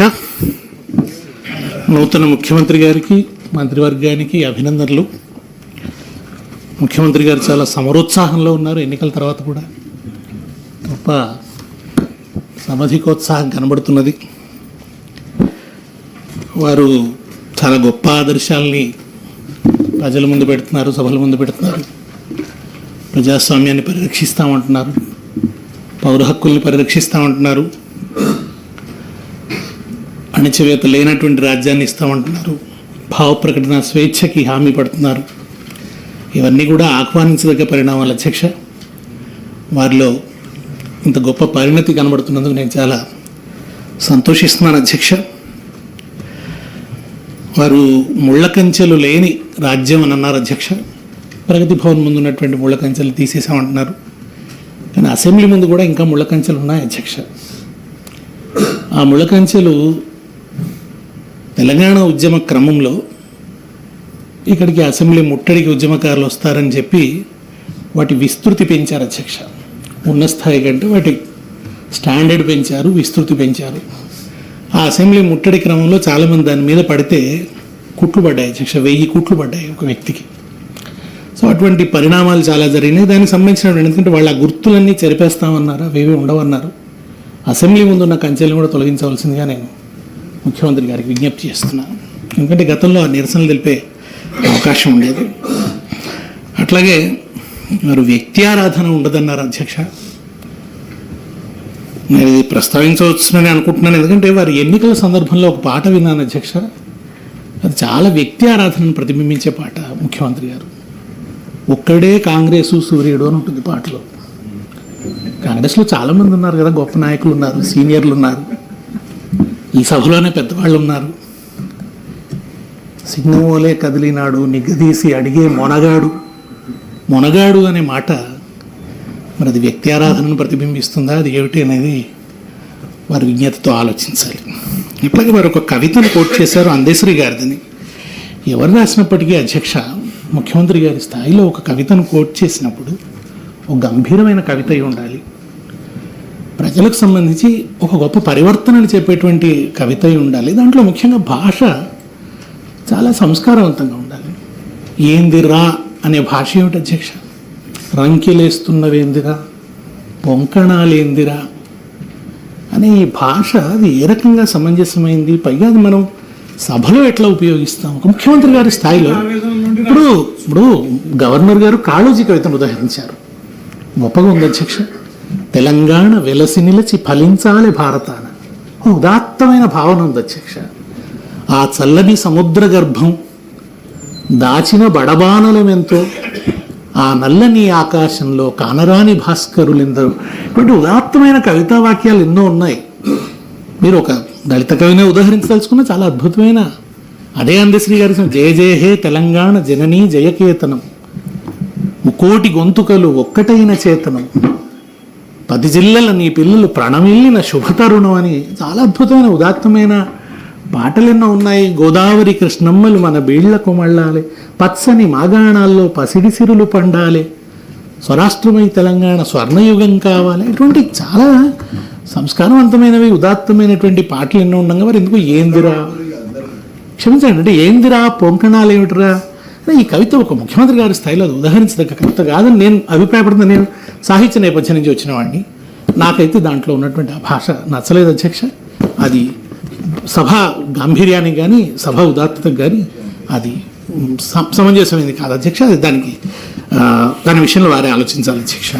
అధ్యక్ష నూతన ముఖ్యమంత్రి గారికి మంత్రివర్గానికి అభినందనలు. ముఖ్యమంత్రి గారు చాలా సమరోత్సాహంలో ఉన్నారు ఎన్నికల తర్వాత కూడా. గొప్ప సమధికోత్సాహం కనబడుతున్నది. వారు చాలా గొప్ప ఆదర్శాలని ప్రజల ముందు పెడుతున్నారు సభల ముందు పెడుతున్నారు. ప్రజాస్వామ్యాన్ని పరిరక్షిస్తామంటున్నారు. పౌర హక్కుల్ని పరిరక్షిస్తామంటున్నారు. అణచివేత లేనటువంటి రాజ్యాన్ని ఇస్తామంటున్నారు. భావ ప్రకటన స్వేచ్ఛకి హామీ పడుతున్నారు. ఇవన్నీ కూడా ఆహ్వానించదగ్గ పరిణామాలు అధ్యక్ష. వారిలో ఇంత గొప్ప పరిణతి కనబడుతున్నందుకు నేను చాలా సంతోషిస్తున్నాను అధ్యక్ష. వారు ముళ్ళ కంచెలు లేని రాజ్యం అని అన్నారు అధ్యక్ష. ప్రగతి భవన్ ముందు ఉన్నటువంటి ముళ్ళ కంచెలు తీసేసామంటున్నారు. కానీ అసెంబ్లీ ముందు కూడా ఇంకా ముళ్ళ కంచెలు ఉన్నాయి అధ్యక్ష. ఆ ముళ్ళ కంచెలు తెలంగాణ ఉద్యమ క్రమంలో ఇక్కడికి అసెంబ్లీ ముట్టడికి ఉద్యమకారులు వస్తారని చెప్పి వాటి విస్తృతి పెంచారు అధ్యక్ష. ఉన్న స్థాయి కంటే వాటి స్టాండర్డ్ పెంచారు విస్తృతి పెంచారు. ఆ అసెంబ్లీ ముట్టడి క్రమంలో చాలామంది దాని మీద పడితే కుట్లు పడ్డాయి అధ్యక్ష వెయ్యి కుట్లు పడ్డాయి ఒక వ్యక్తికి. సో అటువంటి పరిణామాలు చాలా జరిగినాయి. దానికి సంబంధించినటువంటి ఎందుకంటే వాళ్ళ గుర్తులన్నీ చెరిపేస్తామన్నారు అవేవి ఉండవన్నారు. అసెంబ్లీ ముందు ఉన్న కంచెలను కూడా తొలగించవలసిందిగా నేను ముఖ్యమంత్రి గారికి విజ్ఞప్తి చేస్తున్నాను. ఎందుకంటే గతంలో ఆ నిరసనలు తెలిపే అవకాశం ఉండేది. అట్లాగే మరి వ్యక్తి ఆరాధన ఉండదన్నారు అధ్యక్ష. నేను ఇది ప్రస్తావించవచ్చునని అనుకుంటున్నాను. ఎందుకంటే వారి ఎన్నికల సందర్భంలో ఒక పాట విన్నాను అధ్యక్ష. అది చాలా వ్యక్తి ఆరాధనను ప్రతిబింబించే పాట ముఖ్యమంత్రి గారు. ఒక్కడే కాంగ్రెసు సూర్యుడు అని ఉంటుంది పాటలో. కాంగ్రెస్లో చాలామంది ఉన్నారు కదా గొప్ప నాయకులు ఉన్నారు సీనియర్లు ఉన్నారు. ఈ సభలోనే పెద్దవాళ్ళు ఉన్నారు సింగమోలే కదిలినాడు నిగ్గదీసి అడిగే మొనగాడు. మొనగాడు అనే మాట మరి అది వ్యక్తి ఆరాధనను ప్రతిబింబిస్తుందా? అది ఏమిటి అనేది వారి విజ్ఞతతో ఆలోచించాలి. ఇప్పటికీ వారు ఒక కవితను కోట్ చేశారు అందేశ్వరి గారిదని. ఎవరు రాసినప్పటికీ అధ్యక్ష ముఖ్యమంత్రి గారి స్థాయిలో ఒక కవితను కోట్ చేసినప్పుడు ఒక గంభీరమైన కవిత అయి ఉండాలి. ప్రజలకు సంబంధించి ఒక గొప్ప పరివర్తనలు చెప్పేటువంటి కవిత ఉండాలి. దాంట్లో ముఖ్యంగా భాష చాలా సంస్కారవంతంగా ఉండాలి. ఏందిరా అనే భాష ఏమిటి అధ్యక్ష? రంకిలేస్తున్నవేందిరా? పొంకణాలేందిరా అనే ఈ భాష అది ఏ రకంగా సమంజసమైంది? పైగా అది మనం సభలో ఎట్లా ఉపయోగిస్తాం? ఒక ముఖ్యమంత్రి గారి స్థాయిలో ఇప్పుడు ఇప్పుడు గవర్నర్ గారు కాళోజీ కవితను ఉదాహరించారు. గొప్పగా ఉంది అధ్యక్ష. తెలంగాణ వెలసి నిలిచి ఫలించాలి భారతాన. ఉదాత్తమైన భావన ఉంది అధ్యక్ష. ఆ చల్లని సముద్ర గర్భం దాచిన బడబానలమెంతో ఆ నల్లని ఆకాశంలో కానరాని భాస్కరులెందరూ ఇటువంటి ఉదాత్తమైన కవితా వాక్యాలు ఎన్నో ఉన్నాయి. మీరు ఒక దళిత కవినే ఉదాహరించదలుచుకున్న చాలా అద్భుతమైన అదే అందశ్రీ గారి జయ జయ హే తెలంగాణ జననీ జయకేతనం. కోటి గొంతుకలు ఒక్కటైన చేతనం. పది జిల్లల నీ పిల్లలు ప్రణమిల్లిన శుభతరుణం అని చాలా అద్భుతమైన ఉదాత్తమైన పాటలు ఎన్నో ఉన్నాయి. గోదావరి కృష్ణమ్మలు మన బీళ్ళకు మళ్ళాలి పచ్చని మాగాణాల్లో పసిడి సిరులు పండాలి. స్వరాష్ట్రమై తెలంగాణ స్వర్ణయుగం కావాలి. ఇటువంటి చాలా సంస్కారవంతమైనవి ఉదాత్తమైనటువంటి పాటలు ఎన్నో ఉండగా మరి ఎందుకు ఏందిరా? క్షమించండి అంటే ఏందిరా? పొంకణాలు ఏమిటిరా? ఈ కవిత ఒక ముఖ్యమంత్రి గారి స్థాయిలో అది ఉదాహరించదగ్గ కవిత కాదని నేను అభిప్రాయపడుతున్నాను నేను సాహిత్య నేపథ్యం నుంచి వచ్చిన వాడిని. నాకైతే దాంట్లో ఉన్నటువంటి ఆ భాష నచ్చలేదు అధ్యక్ష. అది సభ గాంభీర్యానికి కానీ సభ ఉదాత్తతకు కానీ అది సమ- సమంజసమైనది కాదు అధ్యక్ష. అది దానికి దాని విషయంలో వారే ఆలోచించాలి అధ్యక్ష.